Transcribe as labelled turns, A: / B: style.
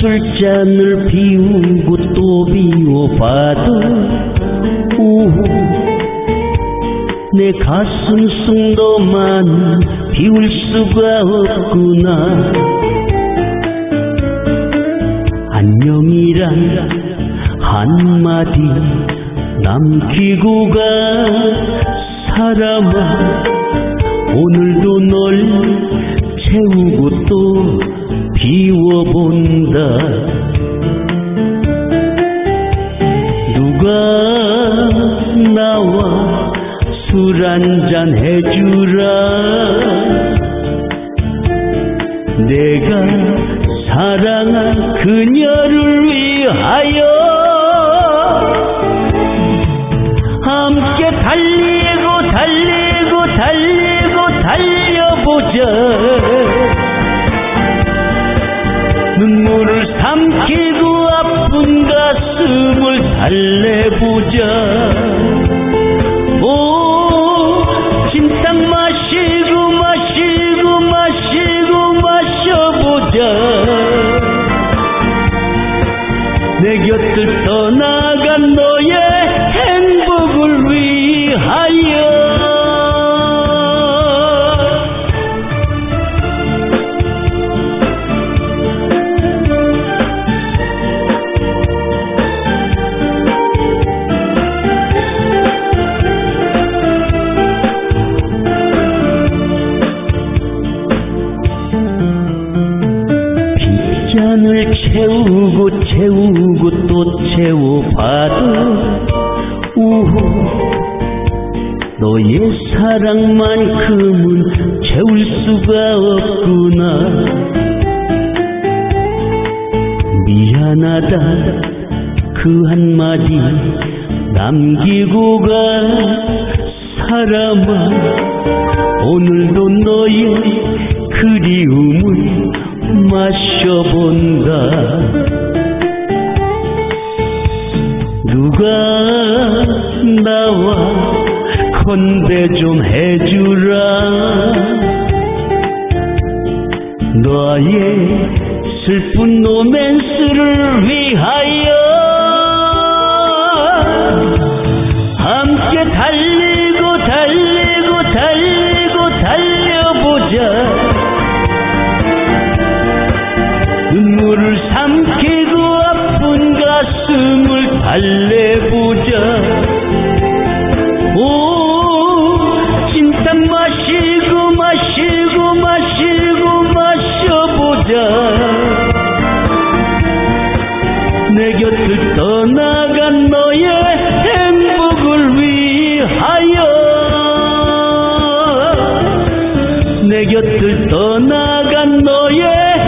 A: 빗잔을 비우고 또 비워봐도 오후 내 가슴 속로만 비울 수가 없구나. 안녕이란 한마디 남기고 가 사람아. 오늘도 널 채우고 한잔 해주라. 내가 사랑한 그녀를 위하여 함께 달리고 달리고 달리고 떠나간 너의 행복을 위하여 빗잔을 채우고 채우고 또 채워봐도 우후 너의 사랑만큼은 채울 수가 없구나. 미안하다 그 한마디 남기고 가. 사람아 오늘도 너의 그리움을 마셔본 다 누가 나와 건배 좀 해주라. 너의 슬픈 로맨스를 위하여 가슴을 달래보자. 오 진탕 마시고 마시고 마시고 마셔보자. 내 곁을 떠나간 너의 행복을 위하여. 내 곁을 떠나간 너의